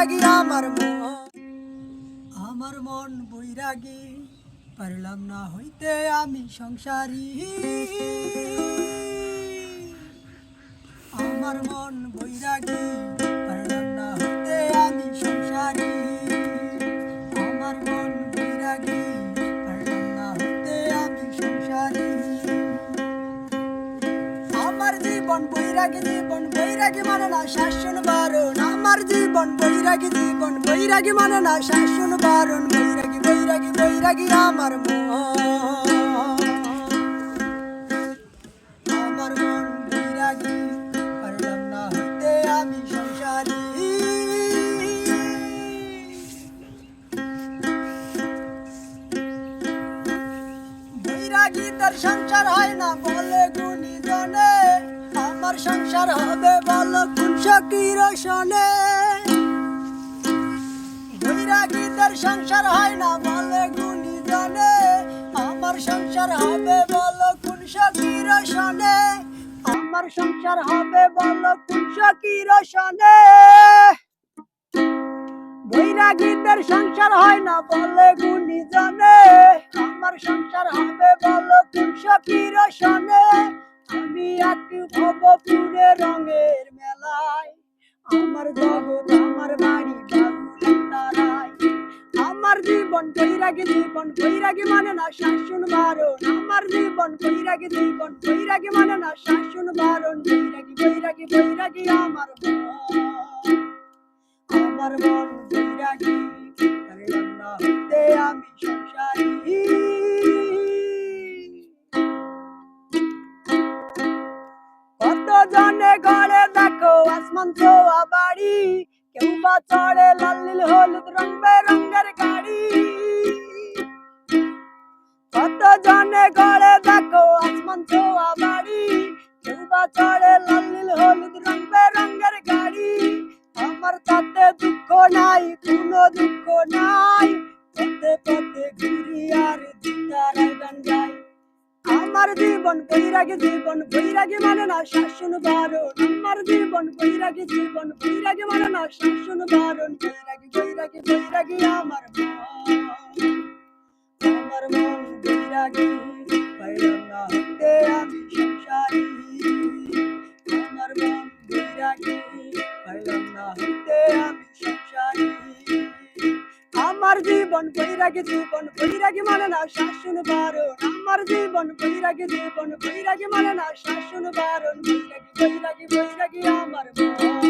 বৈরাগী, আমার মন। আমার মন বৈরাগী, পারলাম না হইতে আমি সংসারী। আমার মন বৈরাগী, পারলাম না হইতে আমি সংসারী। আমার মন বৈরাগী, পারলাম না আমি আমার জীবন বৈরাগী জীবন বৈরাগী মানে না, শাসন বারণ আমার জীবন বৈরাগী জীবন বৈরাগী মানে না শাসন বারণ। বৈরাগী বৈরাগী বৈরাগী আমার মন। বৈরাগী সংসার। হয় না বলে গুণী জনে আমার সংসার হবে বলো কোন সকির শোনে? বৈরাগী তার সংসার হয় না বলে গুণী জনে। আমার সংসার হবে বলো কোন সকির শোনে? আমার সংসার হবে বলো কোন সকির শোনে? বৈরাগীদের সংসার হয় না বলে গুণী জানে। আমার সংসার হবে বলো কোন সখীর শোনে? ভবপুরে রঙের মেলায়। আমার জগৎ আমার বাড়ি আমার জীবন বৈরাগী জীবন বৈরাগী মানে না শাসন বারণ? আমার জীবন বৈরাগী জীবন বৈরাগী মানে না শাসন বারণ? বৈরাগী বৈরাগী বৈরাগী আমার আমার মন পারলাম না আমি আসমান ছোয়া বাড়ি কেউ বা চড়ে লাল, নীল, হলুদ, রং বেরঙ্গের গাড়ি। কত জনে গড়ে দেখো আসমান ছোয়া বাড়ি কেউ বা চড়ে লাল, নীল, হলুদ, রং বেরঙ্গের গাড়ি। আমার তাতে দুঃখ নাই, কোনো দুঃখ নাই। আমার জীবন বৈরাগী জীবন বৈরাগী মানে না শাসন বারণ। আমার জীবন বৈরাগী জীবন বৈরাগী মানে না শাসন বারণ। বৈরাগী বৈরাগী বৈরাগী আমার আমার মন বৈরাগী পাইলাম না হতে আমি সংসারী। আমার মন বৈরাগী পাইলাম না হতে আমি সংসারী। আমার জীবন বৈরাগী জীবন বৈরাগী মানে না শাসন বারণ। আমার জীবন বৈরাগী জীবন বৈরাগী মানে না শাসন বারণ বৈরাগী বৈরাগী বৈরাগী আমার মন।